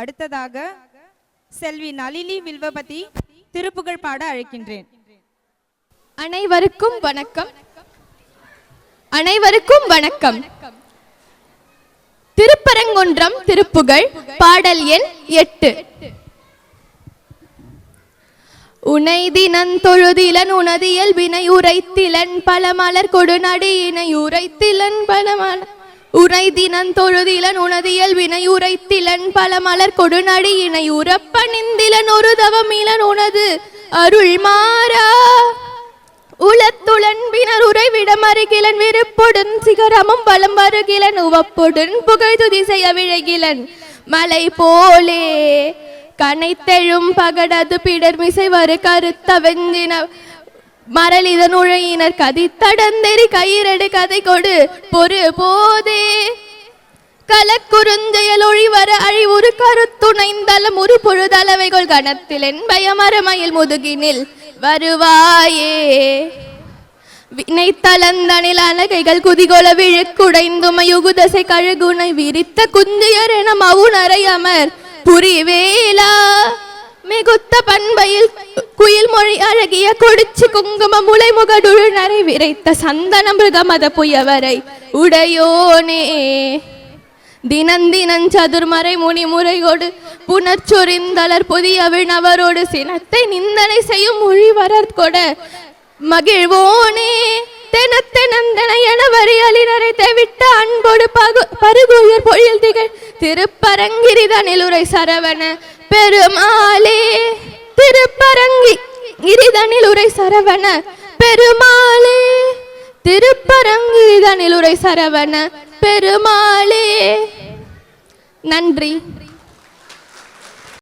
அடுத்ததாக செல்வி நளினி வில்வபதி திருப்புகழ் பாட அழைக்கின்றேன். அனைவருக்கும் வணக்கம். அனைவருக்கும் வணக்கம். திருப்பரங்குன்றம் திருப்புகழ் பாடல் எண் எட்டு. உனை தினன் தொழுதிலன் உனது இயல்பினை உரைத்திலன் பல மலர் கொடுநடியினை உரைத்திலன் பல மலர் உரை தினன் தொழுதிலன் உனது இயல்பினை உரைத்திலன் பல மலர் கொடுநடியினை உறப்பணிந்திலன் ஒரு தவமிலன் உனது அருள் மாறா. உளத்துளன்பினர் உறைவிடம் அருகிலன் விருப்புடன் சிகரமும் வலம் வருகிலன் உவப்புடன் புகழ்துதி செய்ய விழகிலன் மலை போலே. கனைத்தெழும் பகடது பிடர் மிசை வரு கருத்த வெஞ்சின மரளிதன் உழையினர் கதித்தடந்தெறி கயிறடு கதை கொடு. பொறு போதே. கலக்குறுஞ்செயல் ஒழிவர அழிவுறு கருத்துணைந்தலம் ஒரு பொழுதளவைகள் கணத்திலென் பயமரமயில் முதுகினில் வருவாயே. வினைத்தளந்தனில் அலகைகள் குதிகொல விழுக்குடைந்துமை யுகுதசை கழுகுனை விரித்த குஞ்சியர் என மவுனரை அமர். புரிவேலா. மிகுத்த பண்பையில் குயில் மொழி அழகிய கொடிச்சு குங்கும முளை முகடுழு நரை விரைத்த சந்தன மிருகமத புயவரை உடையோனே தினந்தினம் சதுர்மறை முனி முறையோடு புனர்ச்சொரிந்தலர் புதிய விணவரோடு சினத்தை நிந்தனை செய்யும் மொழி வரற்கொட மகிழ்வோனே தெனத்தெனந்தன என வரி தெவிட்ட அன்போடு பகு பருகுயர் பொழில் திகழ் திருப்பரங்கிரிதனில் சரவண பெருமாளே திருப்பரங்கி கிரிதனில் உரை சரவண. பெருமாளே திருப்பரங்கிரிதனில் உரை சரவண. பெருமாளே. நன்றி.